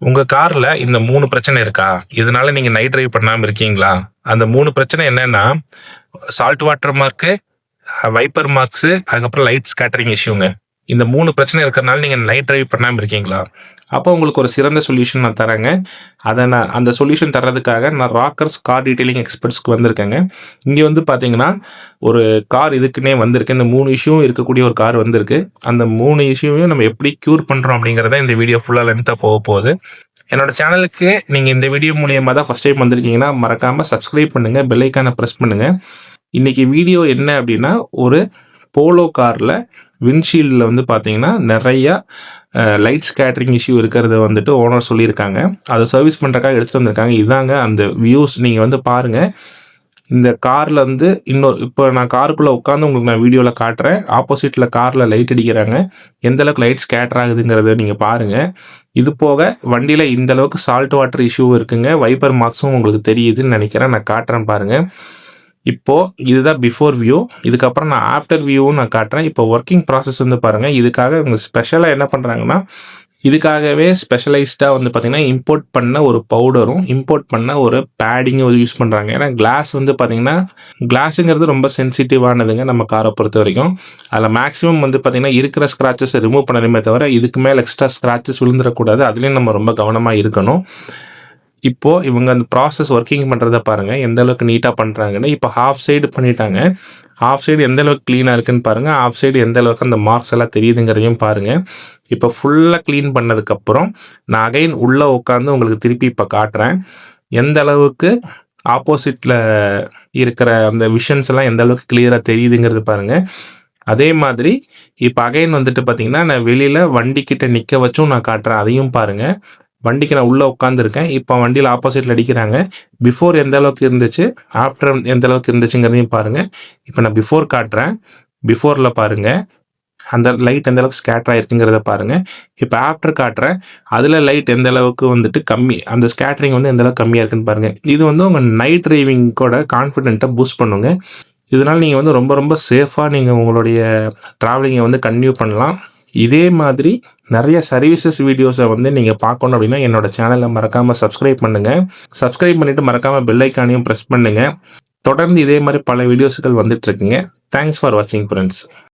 உங்க கார்ல இந்த மூணு பிரச்சனை இருக்கா? இதனால நீங்க நைட் டிரைவ் பண்ணாம இருக்கீங்களா? அந்த மூணு பிரச்சனை என்னன்னா salt water mark wiper marks அதுக்கப்புறம் லைட் ஸ்கேட்டரிங் இஷ்யூங்க இந்த மூணு பிரச்சனை இருக்கிறனால நீங்கள் நைட் டிரைவ் பண்ணாமல் இருக்கீங்களா? அப்போ உங்களுக்கு ஒரு சிறந்த சொல்யூஷன் நான் தரேங்க. அதை நான் அந்த சொல்யூஷன் தர்றதுக்காக நான் ராக்கர்ஸ் கார் டீட்டெயிலிங் எக்ஸ்பர்ட்ஸ்க்கு வந்திருக்கேங்க. இங்கே வந்து பார்த்தீங்கன்னா ஒரு கார் இதுக்குன்னே வந்திருக்கு. இந்த மூணு இஷ்யூவும் இருக்கக்கூடிய ஒரு கார் வந்திருக்கு. அந்த மூணு இஷ்யூவையும் நம்ம எப்படி க்யூர் பண்ணுறோம் அப்படிங்கிறத இந்த வீடியோ ஃபுல்லாக லென்த்தாக போக போகுது. என்னோட சேனலுக்கு நீங்கள் இந்த வீடியோ மூலியமாக தான் ஃபஸ்ட் டைம் வந்திருக்கீங்கன்னா மறக்காமல் சப்ஸ்கிரைப் பண்ணுங்கள் பெல்லைக்கான ப்ரெஸ் பண்ணுங்கள் இன்றைக்கி வீடியோ என்ன அப்படின்னா ஒரு போலோ காரில் விண்ட்ஷீல்டில் வந்து பார்த்தீங்கன்னா நிறையா லைட் ஸ்கேட்டரிங் இஷ்யூ இருக்கிறத வந்துட்டு ஓனர் சொல்லியிருக்காங்க. அதை சர்வீஸ் பண்ணுறக்காக எடுத்துகிட்டு வந்திருக்காங்க. இதாங்க அந்த வியூஸ் நீங்கள் வந்து பாருங்கள் இந்த காரில் வந்து இன்னொரு இப்போ நான் காருக்குள்ளே உட்காந்து உங்களுக்கு நான் வீடியோவில் காட்டுறேன். ஆப்போசிட்டில் காரில் லைட் அடிக்கிறாங்க. எந்த அளவுக்கு லைட் ஸ்கேட்டர் ஆகுதுங்கிறத நீங்கள் பாருங்கள் இது போக வண்டியில் இந்த அளவுக்கு சால்ட் வாட்டர் இஷ்யூ இருக்குங்க. வைப்பர் மார்க்ஸும் உங்களுக்கு தெரியுதுன்னு நினைக்கிறேன். நான் காட்டுறேன் பாருங்கள் இப்போது இதுதான் பிஃபோர் வியூ இதுக்கப்புறம் நான் ஆஃப்டர் வியூவும் நான் காட்டுறேன். இப்போ ஒர்க்கிங் ப்ராசஸ் வந்து பாருங்கள் இதுக்காக இவங்க ஸ்பெஷலாக என்ன பண்ணுறாங்கன்னா இதுக்காகவே ஸ்பெஷலைஸ்டாக வந்து பார்த்திங்கன்னா இம்போர்ட் பண்ண ஒரு பவுடரும் இம்போர்ட் பண்ண ஒரு பேடிங்கும் யூஸ் பண்ணுறாங்க ஏன்னா கிளாஸ் வந்து பார்த்திங்கன்னா கிளாஸுங்கிறது ரொம்ப சென்சிட்டிவானதுங்க நம்ம காரை பொறுத்த வரைக்கும். அதில் மேக்ஸிமம் வந்து பார்த்திங்கன்னா இருக்கிற ஸ்க்ராச்சஸை ரிமூவ் பண்ணணுமே தவிர இதுக்கு மேலே எக்ஸ்ட்ரா ஸ்க்ராச்சஸ் விழுந்துடக்கூடாது. அதுலேயும் நம்ம ரொம்ப கவனமாக இருக்கணும். இப்போ இவங்க அந்த ப்ராசஸ் ஒர்க்கிங் பண்ணுறத பாருங்க எந்த அளவுக்கு நீட்டாக பண்ணுறாங்கன்னு இப்போ ஹாஃப் சைடு பண்ணிட்டாங்க. ஹாஃப் சைடு எந்த அளவுக்கு க்ளீனாக இருக்குன்னு பாருங்கள் ஹாஃப் சைடு எந்த அளவுக்கு அந்த மார்க்ஸ் எல்லாம் தெரியுதுங்கிறதையும் பாருங்கள் இப்போ ஃபுல்லாக க்ளீன் பண்ணதுக்கப்புறம் நான் அகைன் உள்ளே உட்காந்து உங்களுக்கு திருப்பி இப்போ காட்டுறேன். எந்த அளவுக்கு ஆப்போசிட்டில் இருக்கிற அந்த விஷன்ஸ் எல்லாம் எந்த அளவுக்கு கிளியராக தெரியுதுங்கிறது பாருங்கள் அதே மாதிரி இப்போ அகைன் வந்துட்டு பார்த்தீங்கன்னா நான் வெளியில் வண்டிக்கிட்ட நிற்க வச்சும் நான் காட்டுறேன். அதையும் பாருங்கள் வண்டிக்கு நான் உள்ளே உட்காந்துருக்கேன் இப்போ வண்டியில் ஆப்போசிட்டில் அடிக்கிறாங்க. பிஃபோர் எந்த அளவுக்கு இருந்துச்சு? ஆஃப்டர் எந்த அளவுக்கு இருந்துச்சுங்கிறதையும் பாருங்கள் இப்போ நான் பிஃபோர் காட்டுறேன். பிஃபோரில் பாருங்கள் அந்த லைட் எந்த அளவுக்கு ஸ்கேட்டர் ஆயிருக்குங்கிறத பாருங்கள் இப்போ ஆஃப்டர் காட்டுறேன். அதில் லைட் எந்த அளவுக்கு வந்துட்டு கம்மி அந்த ஸ்கேட்டரிங் வந்து எந்த அளவுக்கு கம்மியாக இருக்குன்னு பாருங்கள் இது வந்து உங்கள் நைட் டிரைவிங்கோட கான்ஃபிடென்ட்டை பூஸ்ட் பண்ணுங்கள் இதனால் நீங்கள் வந்து ரொம்ப ரொம்ப சேஃபாக நீங்கள் உங்களுடைய ட்ராவலிங்கை வந்து கன்டினியூ பண்ணலாம். இதே மாதிரி நிறைய சர்வீசஸ் வீடியோஸை வந்து நீங்கள் பார்க்கணும் அப்படின்னா என்னோட சேனலை மறக்காமல் சப்ஸ்கிரைப் பண்ணுங்கள் சப்ஸ்கிரைப் பண்ணிவிட்டு மறக்காமல் பெல்லைக்கானையும் ப்ரெஸ் பண்ணுங்கள் தொடர்ந்து இதே மாதிரி பல வீடியோஸ்கள் வந்துட்டு இருக்குங்க. தேங்க்ஸ் ஃபார் வாட்சிங் ஃப்ரெண்ட்ஸ்